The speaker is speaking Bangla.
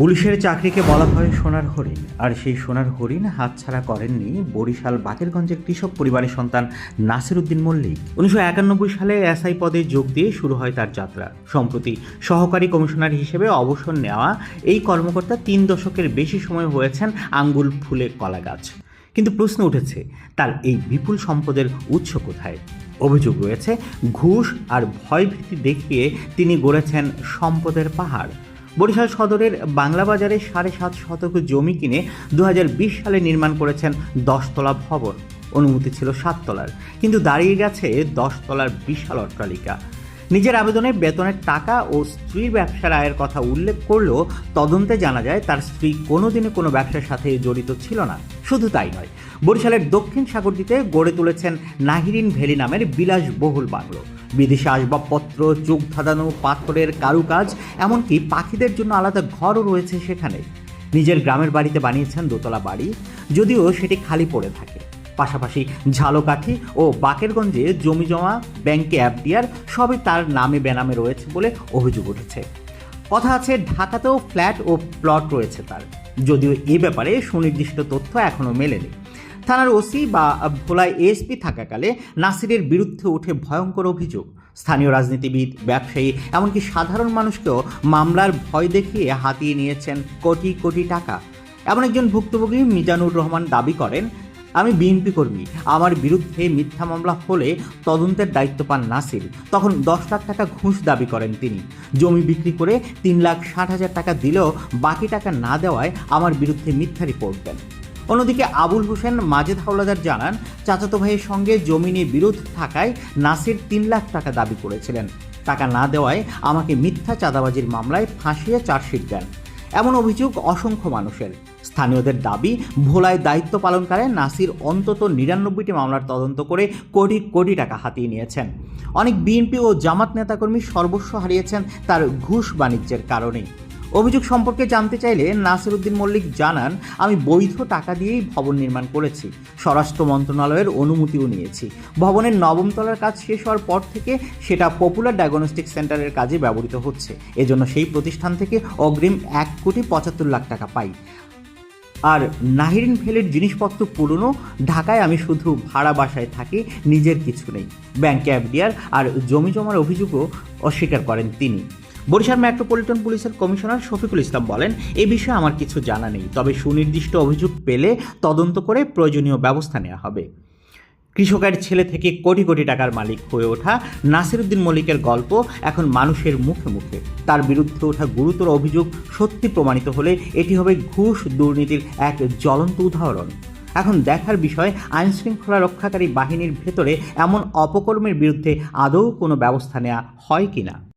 পুলিশের চাকরিকে বলা হয় সোনার হরিণ, আর সেই সোনার হরিণ হাতছাড়া করেননি বরিশাল বাকেরগঞ্জের কৃষক পরিবারের সন্তান নাসির উদ্দিন মল্লিক। উনিশশো একানব্বই সালে এসআই পদে যোগ দিয়ে শুরু হয় তার যাত্রা। সম্প্রতি সহকারী কমিশনার হিসেবে অবসর নেওয়া এই কর্মকর্তা তিন দশকের বেশি সময় হয়েছেন আঙ্গুল ফুলে কলা গাছ কিন্তু প্রশ্ন উঠেছে, তার এই বিপুল সম্পদের উৎস কোথায়? অভিযোগ রয়েছে, ঘুষ আর ভয়ভীতি দেখিয়ে তিনি গড়েছেন সম্পদের পাহাড়। বরিশাল সদরের বাংলা বাজারে সাড়ে সাত শতক জমি কিনে দু হাজার বিশ সালে নির্মাণ করেছেন দশতলা ভবন। অনুমতি ছিল সাত তলার কিন্তু দাঁড়িয়ে গেছে দশ তলার বিশাল অট্টালিকা। নিজের আবেদনে বেতনের টাকা ও স্ত্রীর ব্যবসার আয়ের কথা উল্লেখ করলেও তদন্তে জানা যায়, তার স্ত্রী কোনোদিনও কোনো ব্যবসার সাথে জড়িত ছিল না। শুধু তাই নয়, বরিশালের দক্ষিণ সাগরদ্বীপে গড়ে তুলেছেন নাহিরিন ভ্যালি নামের বিলাসবহুল বাংলো। বিদেশি আসবাবপত্র, চোখ ধাঁধানো, পাথরের কারুকাজ, এমনকি পাখিদের জন্য আলাদা ঘরও রয়েছে সেখানে। নিজের গ্রামের বাড়িতে বানিয়েছেন দোতলা বাড়ি, যদিও সেটি খালি পড়ে থাকে। পাশাপাশি ঝালকাঠি ও বাকেরগঞ্জে জমি জমা, ব্যাংকে এফডিআর, সবই তার নামে বেনামে রয়েছে বলে অভিযোগ উঠেছে। কথা আছে, ঢাকাতেও ফ্ল্যাট ও প্লট রয়েছে তার। যদিও এ ব্যাপারে সুনির্দিষ্ট তথ্য এখনও মেলেনি। থানার ওসি বা ভোলায় এএসপি থাকাকালে নাসিরের বিরুদ্ধে ওঠে ভয়ঙ্কর অভিযোগ। স্থানীয় রাজনীতিবিদ, ব্যবসায়ী, এমনকি সাধারণ মানুষকেও মামলার ভয় দেখিয়ে হাতিয়ে নিয়েছেন কোটি কোটি টাকা। এমন একজন ভুক্তভোগী মিজানুর রহমান দাবি করেন, আমি বিএনপি কর্মী, আমার বিরুদ্ধে মিথ্যা মামলা হলে তদন্তের দায়িত্ব পান নাসির। তখন দশ লাখ টাকা ঘুষ দাবি করেন তিনি। জমি বিক্রি করে তিন লাখ ষাট হাজার টাকা দিলেও বাকি টাকা না দেওয়ায় আমার বিরুদ্ধে মিথ্যা রিপোর্ট দেন। অন্যদিকে আবুল হোসেন, মাজেদ হাওলাদার জানান, চাচাতো ভাইয়ের সঙ্গে জমি নিয়ে বিরোধ থাকায় নাসির তিন লাখ টাকা দাবি করেছিলেন। টাকা না দেওয়ায় আমাকে মিথ্যা চাঁদাবাজির মামলায় ফাঁসিয়ে চার্জশিট দেন। এমন অভিযোগ অসংখ্য মানুষের। স্থানীয়দের দাবি, ভোলায় দায়িত্ব পালনকালে নাসির অন্তত নিরানব্বইটি মামলার তদন্ত করে কোটি কোটি টাকা হাতিয়ে নিয়েছেন। অনেক বিএনপি ও জামাত নেতাকর্মী সর্বস্ব হারিয়েছেন তার ঘুষ বাণিজ্যের কারণেই। অভিযোগ সম্পর্কে জানতে চাইলে নাসির উদ্দিন মল্লিক জানান, আমি বৈধ টাকা দিয়েই ভবন নির্মাণ করেছি। স্বরাষ্ট্র মন্ত্রণালয়ের অনুমতিও নিয়েছি। ভবনের নবম তলার কাজ শেষ হওয়ার পর থেকে সেটা পপুলার ডায়াগনস্টিক সেন্টারের কাজে ব্যবহৃত হচ্ছে। এজন্য সেই প্রতিষ্ঠান থেকে অগ্রিম এক কোটি পঁচাত্তর লাখ টাকা পাই। আর নাহিরিন ফেলের জিনিসপত্র পুরনো, ঢাকায় আমি শুধু ভাড়া বাসায় থাকি, নিজের কিছু নেই। ব্যাংকে এফডিআর আর জমি জমার অভিযোগও অস্বীকার করেন তিনি। বরিশাল মেট্রোপলিটন পুলিশের কমিশনার শফিকুল ইসলাম বলেন, এ বিষয়ে আমার কিছু জানা নেই, তবে সুনির্দিষ্ট অভিযোগ পেলে তদন্ত করে প্রয়োজনীয় ব্যবস্থা নেওয়া হবে। কৃষকের ছেলে থেকে কোটি কোটি টাকার মালিক হয়ে ওঠা নাসিরুদ্দিন মল্লিকের গল্প এখন মানুষের মুখে মুখে। তার বিরুদ্ধে ওঠা গুরুতর অভিযোগ সত্যি প্রমাণিত হলে এটি হবে ঘুষ দুর্নীতির এক জ্বলন্ত উদাহরণ। এখন দেখার বিষয়, আইনশৃঙ্খলা রক্ষাকারী বাহিনীর ভেতরে এমন অপকর্মের বিরুদ্ধে আদৌ কোনো ব্যবস্থা নেওয়া হয় কিনা?